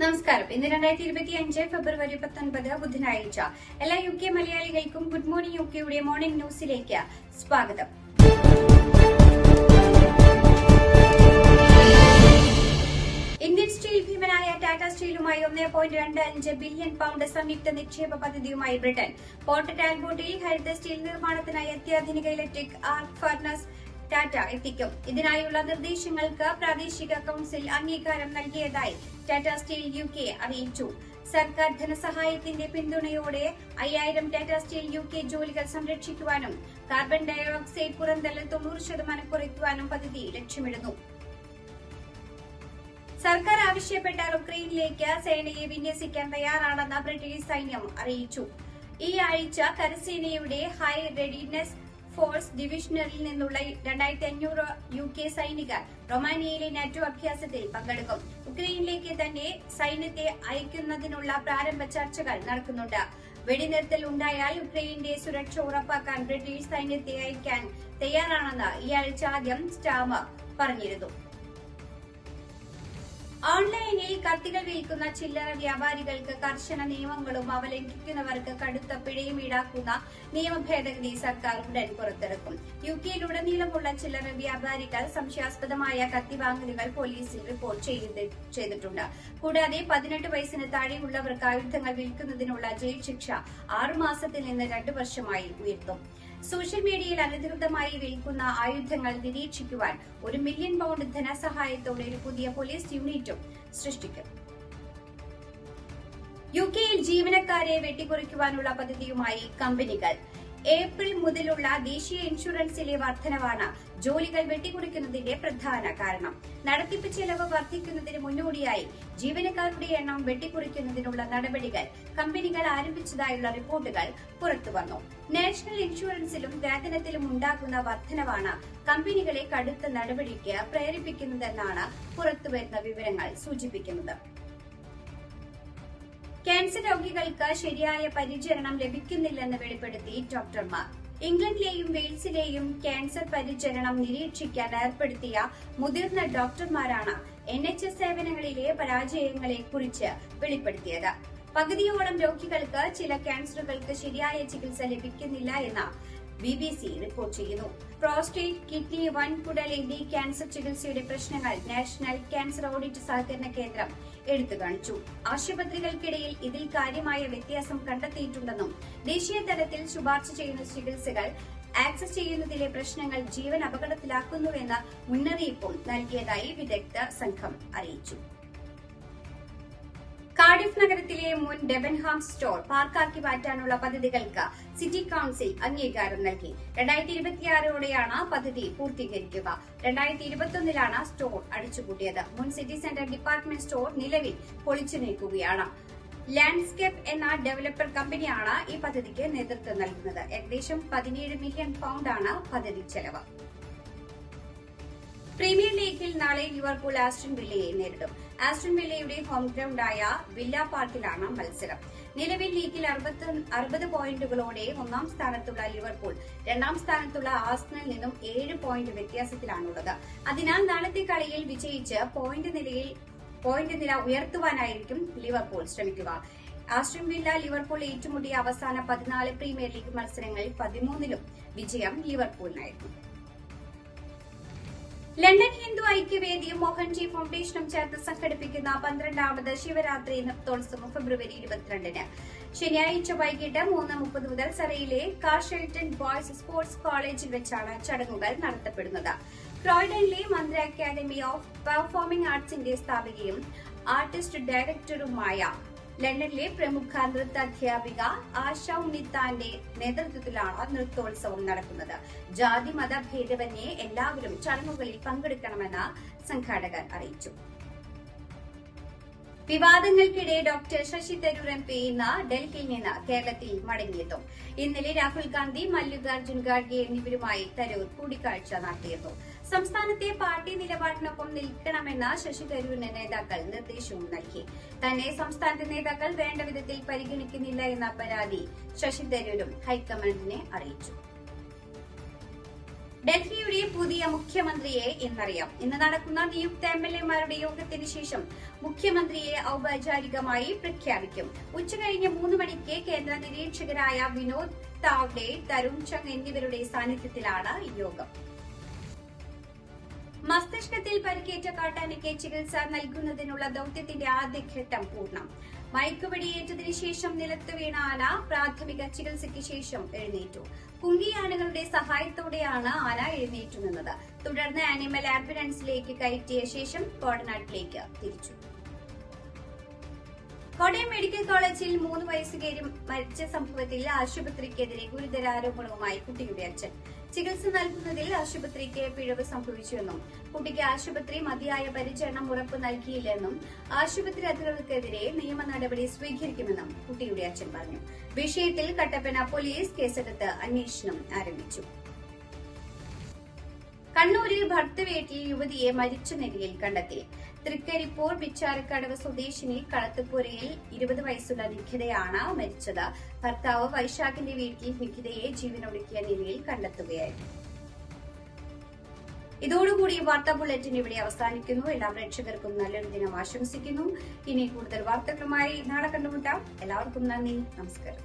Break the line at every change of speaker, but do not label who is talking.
നമസ്കാരം. ഇന്ന് രണ്ടായിരത്തി ഇരുപത്തി അഞ്ച് ഫെബ്രുവരി പത്തൊൻപത് ബുധനാഴ്ച. എല്ലാ യു കെ മലയാളികൾക്കും ഗുഡ് മോർണിംഗ് യു കെയുടെ മോർണിംഗ് ന്യൂസിലേക്ക് സ്വാഗതം. ഇന്ത്യൻ സ്റ്റീൽ ഭീമനായ ടാറ്റ സ്റ്റീലുമായി ഒന്നേ പോയിന്റ് രണ്ട് അഞ്ച് ബില്യൺ പൗണ്ട് സംയുക്ത നിക്ഷേപ പദ്ധതിയുമായി ബ്രിട്ടൻ. പോർട്ട് ടാൽബോട്ടിൽ ഹരിത സ്റ്റീൽ നിർമ്മാണത്തിനായി അത്യാധുനിക ഇലക്ട്രിക് ആർക്ക് ഫർണസ് ടാറ്റ എത്തിക്കും. ഇതിനായുള്ള നിർദ്ദേശങ്ങൾക്ക് പ്രാദേശിക കൌൺസിൽ അംഗീകാരം നൽകിയതായി ടാറ്റ സ്റ്റീൽ യു കെ അറിയിച്ചു. സർക്കാർ ധനസഹായത്തിന്റെ പിന്തുണയോടെ അയ്യായിരം ടാറ്റ സ്റ്റീൽ യു കെ ജോലികൾ സംരക്ഷിക്കുവാനും കാർബൺ ഡയോക്സൈഡ് പുറന്തള്ളൽ തൊണ്ണൂറ് ശതമാനം കുറയ്ക്കുവാനും പദ്ധതി ലക്ഷ്യമിടുന്നു. സർക്കാർ ആവശ്യപ്പെട്ടാൽ ഉക്രൈനിലേക്ക് സേനയെ വിന്യസിക്കാൻ തയ്യാറാണെന്ന് ബ്രിട്ടീഷ് സൈന്യം അറിയിച്ചു. ഈ ആഴ്ച കരസേനയുടെ ഹൈ റെഡിനെസ് ഫോഴ്സ് ഡിവിഷനറിൽ നിന്നുള്ള രണ്ടായിരത്തി അഞ്ഞൂറ് യു കെ സൈനികർ റൊമാനിയയിലെ നാറ്റോ അഭ്യാസത്തിൽ പങ്കെടുക്കും. ഉക്രൈനിലേക്ക് തന്നെ സൈന്യത്തെ അയക്കുന്നതിനുള്ള പ്രാരംഭ ചർച്ചകൾ നടക്കുന്നുണ്ട്. വെടിനിർത്തൽ ഉണ്ടായാൽ ഉക്രൈന്റെ സുരക്ഷ ഉറപ്പാക്കാൻ ബ്രിട്ടീഷ് സൈന്യത്തെ അയക്കാൻ തയ്യാറാണെന്ന് ഈ ആഴ്ച ആദ്യം സ്റ്റാമർ പറഞ്ഞിരുന്നു. ഓൺലൈനിൽ കത്തികൾ വിൽക്കുന്ന ചില്ലറ വ്യാപാരികൾക്ക് കർശന നിയമങ്ങളും അവ ലംഘിക്കുന്നവർക്ക് കടുത്ത പിഴയും ഈടാക്കുന്ന നിയമ ഭേദഗതി സർക്കാർ ഉടൻ പുറത്തിറക്കും. യു കെയിലുടനീളമുള്ള ചില്ലറ വ്യാപാരികൾ സംശയാസ്പദമായ കത്തി വാങ്ങലുകൾ പോലീസിൽ റിപ്പോർട്ട് ചെയ്തിട്ടുണ്ട്. കൂടാതെ പതിനെട്ട് വയസ്സിന് താഴെയുള്ളവർക്ക് ആയുധങ്ങൾ വിൽക്കുന്നതിനുള്ള ജയിൽ ശിക്ഷ ആറുമാസത്തിൽ നിന്ന് രണ്ടു വർഷമായി ഉയർത്തും. സോഷ്യൽ മീഡിയയിൽ അനധികൃതമായി വിൽക്കുന്ന ആയുധങ്ങൾ നിരീക്ഷിക്കുവാൻ ഒരു മില്യൺ പൗണ്ട് ധനസഹായത്തോടെ ഒരു പുതിയ പോലീസ് യൂണിറ്റും സൃഷ്ടിക്കും. യു കെയിൽ ജീവനക്കാരെ വെട്ടിക്കുറിക്കുവാനുള്ള പദ്ധതിയുമായി കമ്പനികൾ. ഏപ്രിൽ മുതലുള്ള ദേശീയ ഇൻഷുറൻസിലെ വർധനവാണ് ജോലികൾ വെട്ടിക്കുറിക്കുന്നതിന്റെ പ്രധാന കാരണം. നടത്തിപ്പ് ചെലവ് വർദ്ധിക്കുന്നതിന് മുന്നോടിയായി ജീവനക്കാരുടെ എണ്ണം വെട്ടിക്കുറിക്കുന്നതിനുള്ള നടപടികൾ കമ്പനികൾ ആരംഭിച്ചതായുള്ള റിപ്പോർട്ടുകൾ പുറത്തുവന്നു നാഷണൽ ഇൻഷുറൻസിലും വേതനത്തിലും ഉണ്ടാകുന്ന വർധനവാണ് കമ്പനികളെ കടുത്ത നടപടിക്ക് പ്രേരിപ്പിക്കുന്നതെന്നാണ് പുറത്തുവരുന്ന വിവരങ്ങൾ സൂചിപ്പിക്കുന്നത്. ക്യാൻസർ രോഗികൾക്ക് ശരിയായ പരിചരണം ലഭിക്കുന്നില്ലെന്ന് വെളിപ്പെടുത്തി ഡോക്ടർമാർ. ഇംഗ്ലണ്ടിലെയും വെയിൽസിലെയും ക്യാൻസർ പരിചരണം നിരീക്ഷിക്കാൻ ഏർപ്പെടുത്തിയ മുതിർന്ന ഡോക്ടർമാരാണ് എൻ എച്ച് എസ് സേവനങ്ങളിലെ പരാജയങ്ങളെ കുറിച്ച് വെളിപ്പെടുത്തിയത്. പകുതിയോളം രോഗികൾക്ക് ചില ക്യാൻസറുകൾക്ക് ശരിയായ ചികിത്സ ലഭിക്കുന്നില്ല എന്ന് ബി ബി സി റിപ്പോർട്ട് ചെയ്യുന്നു. പ്രോസ്റ്റേറ്റ് കിഡ്നി വൻകുടൽ എന്നീ ക്യാൻസർ ചികിത്സയുടെ പ്രശ്നങ്ങൾ നാഷണൽ ക്യാൻസർ ഓഡിറ്റ് സഹകരണ കേന്ദ്രം എടുത്തു കാണിച്ചു. ആശുപത്രികൾക്കിടയിൽ ഇതിൽ കാര്യമായ വ്യത്യാസം കണ്ടെത്തിയിട്ടുണ്ടെന്നും ദേശീയ തലത്തിൽ ശുപാർശ ചെയ്യുന്ന ചികിത്സകൾ ആക്സസ് ചെയ്യുന്നതിലെ പ്രശ്നങ്ങൾ ജീവൻ അപകടത്തിലാക്കുന്നുവെന്ന മുന്നറിയിപ്പും നൽകിയതായി വിദഗ്ധ സംഘം അറിയിച്ചു. കാർഡിഫ് നഗരത്തിലെ മുൻ ഡെബൻഹാം സ്റ്റോർ പാർക്കാക്കി മാറ്റാനുള്ള പദ്ധതികൾക്ക് സിറ്റി കൌൺസിൽ അംഗീകാരം നൽകി. രണ്ടായിരത്തി ഇരുപത്തിയാറോടെയാണ് പദ്ധതി പൂർത്തീകരിക്കുക. രണ്ടായിരത്തി ഇരുപത്തിയൊന്നിലാണ് സ്റ്റോർ അടിച്ചുപൂട്ടിയത് മുൻ സിറ്റി സെന്റർ ഡിപ്പാർട്ട്മെന്റ് സ്റ്റോർ നിലവിൽ പൊളിച്ചു നീക്കുകയാണ്. ലാൻഡ്സ്കേപ്പ് എന്ന ഡെവലപ്പർ കമ്പനിയാണ് ഈ പദ്ധതിക്ക് നേതൃത്വം നൽകുന്നത്. ഏകദേശം പതിനേഴ് മില്യൺ പൗണ്ടാണ് പദ്ധതി ചെലവ്. പ്രീമിയർ ലീഗിൽ നാളെ ലിവർപൂൾ ആസ്റ്റൺ വില്ലയെ നേരിടും. ആസ്റ്റൺ വില്ലയുടെ ഹോം ഗ്രൌണ്ടായ വില്ല പാർക്കിലാണ് മത്സരം. നിലവിൽ ലീഗിൽ അറുപത് പോയിന്റുകളോടെ ഒന്നാം സ്ഥാനത്തുള്ള ലിവർപൂൾ രണ്ടാം സ്ഥാനത്തുള്ള ആസ്റ്റനിൽ നിന്നും ഏഴ് പോയിന്റ് വ്യത്യാസത്തിലാണുള്ളത്. അതിനാൽ നാളത്തെ കളിയിൽ വിജയിച്ച് പോയിന്റ് നിലയിൽ പോയിന്റ് നില ഉയർത്തുവാനായിരിക്കും ലിവർപൂൾ ശ്രമിക്കുക. ആസ്റ്റൺ വില്ല ലിവർപൂൾ ഏറ്റുമുട്ടിയ അവസാന പതിനാല് പ്രീമിയർ ലീഗ് മത്സരങ്ങളിൽ പതിമൂന്നിലും വിജയം ലിവർപൂളിനായിരുന്നു. ലണ്ടൻ ഹിന്ദു ഐക്യവേദിയും മോഹൻജി ഫൗണ്ടേഷനും ചേർന്ന് സംഘടിപ്പിക്കുന്ന പന്ത്രണ്ടാമത് ശിവരാത്രി നൃത്തോത്സവം ഫെബ്രുവരി ഇരുപത്തിരണ്ടിന്. ശനിയാഴ്ച വൈകിട്ട് മൂന്ന് മുപ്പത് മുതൽ സറയിലെ കാർഷെൽട്ടൺ ബോയ്സ് സ്പോർട്സ് കോളേജിൽ വെച്ചാണ് ചടങ്ങുകൾ നടത്തപ്പെടുന്നത്. ക്രോയിഡനിലെ മന്ത്രി അക്കാദമി ഓഫ് പെർഫോമിംഗ് ആർട്സിന്റെ സ്ഥാപികയും ആർട്ടിസ്റ്റ് ഡയറക്ടറുമായ ലണ്ടനിലെ പ്രമുഖ നൃത്ത അധ്യാപിക ആശ ഉണ്ണിത്താന്റെ നേതൃത്വത്തിലാണ് നൃത്തോത്സവം നടക്കുന്നത്. ജാതി മത ഭേദമന്യേ എല്ലാവരും ചടങ്ങുകളിൽ പങ്കെടുക്കണമെന്ന് സംഘാടകർ അറിയിച്ചു. വിവാദങ്ങൾക്കിടെ doctor Shashi Tharoor M P ഇന്ന് ഡൽഹിയിൽ നിന്ന് കേരളത്തിൽ മടങ്ങിയെത്തും. ഇന്നലെ രാഹുൽ ഗാന്ധി മല്ലികാർജുൻ ഖാർഗെ എന്നിവരുമായി തരൂർ കൂടിക്കാഴ്ച നടത്തിയിരുന്നു. സംസ്ഥാനത്തെ പാർട്ടി നിലപാടിനൊപ്പം നിൽക്കണമെന്ന് ശശി തരൂരിന് നേതാക്കൾ നിർദ്ദേശവും നൽകി. തന്നെ സംസ്ഥാനത്തെ നേതാക്കൾ വേണ്ട വിധത്തിൽ പരിഗണിക്കുന്നില്ല എന്ന പരാതി ശശി തരൂരും ഹൈക്കമാൻഡിനെ അറിയിച്ചു. ഡൽഹിയുടെ പുതിയ മുഖ്യമന്ത്രിയെ ഇന്നറിയാം ഇന്ന് നടക്കുന്ന നിയുക്ത എം എൽ എമാരുടെ യോഗത്തിന് ശേഷം മുഖ്യമന്ത്രിയെ ഔപചാരികമായി പ്രഖ്യാപിക്കും. ഉച്ചകഴിഞ്ഞ് മൂന്ന് മണിക്ക് കേന്ദ്ര നിരീക്ഷകരായ വിനോദ് താവ്ഡെ തരുൺ ചങ് എന്നിവരുടെ സാന്നിധ്യത്തിലാണ് യോഗം. മസ്തിഷ്കത്തിൽ പരിക്കേറ്റ കാട്ടാനയ്ക്ക് ചികിത്സ നൽകുന്നതിനുള്ള ദൌത്യത്തിന്റെ ആദ്യഘട്ടം പൂർണം. മയക്കുവെടിയേറ്റതിനു ശേഷം നിലത്ത് വീണ ആന പ്രാഥമിക ചികിത്സയ്ക്ക് ശേഷം എഴുന്നേറ്റു. കുങ്കിയാനകളുടെ സഹായത്തോടെയാണ് ആന എഴുന്നേറ്റു നിന്നത് തുടർന്ന് ആനിമൽ ആംബുലൻസിലേക്ക് കയറ്റിയ ശേഷം കോടനാട്ടിലേക്ക് തിരിച്ചു. കോട്ടയം മെഡിക്കൽ കോളേജിൽ മൂന്ന് വയസ്സുകാരി മരിച്ച സംഭവത്തിൽ ആശുപത്രിക്കെതിരെ ഗുരുതര ആരോപണവുമായി കുട്ടിയുടെ അച്ഛൻ. ചികിത്സ നൽകുന്നതിൽ ആശുപത്രിക്ക് പിഴവ് സംഭവിച്ചുവെന്നും കുട്ടിക്ക് ആശുപത്രി മതിയായ പരിചരണം ഉറപ്പ് നൽകിയില്ലെന്നും ആശുപത്രി അധികൃതർക്കെതിരെ നിയമ നടപടി സ്വീകരിക്കുമെന്നും കുട്ടിയുടെ അച്ഛൻ പറഞ്ഞു. വിഷയത്തിൽ കട്ടപ്പന പോലീസ് കേസെടുത്ത് അന്വേഷണം ആരംഭിച്ചു. കണ്ണൂരിൽ ഭർത്തവീട്ടിൽ യുവതിയെ മരിച്ച നിലയിൽ കണ്ടെത്തി. തൃക്കരിപ്പൂർ പിച്ചാരക്കടവ് സ്വദേശിനി കളത്തുപുരയിൽ ഇരുപത് വയസ്സുള്ള നിഖിതയാണ് മരിച്ചത്. ഭർത്താവ് വൈശാഖിന്റെ വീട്ടിൽ നിഖിതയെ ജീവനൊടുക്കിയ നിലയിൽ കണ്ടെത്തുകയായിരുന്നു. ഇതോടുകൂടി വാർത്താ ബുള്ളറ്റിൻ ഇവിടെ അവസാനിക്കുന്നു. എല്ലാ പ്രേക്ഷകർക്കും നല്ലൊരു ദിനം ആശംസിക്കുന്നു. ഇനി കൂടുതൽ വാർത്തകളുമായി നാളെ കണ്ടുമുട്ടാം. എല്ലാവർക്കും നന്ദി. നമസ്കാരം.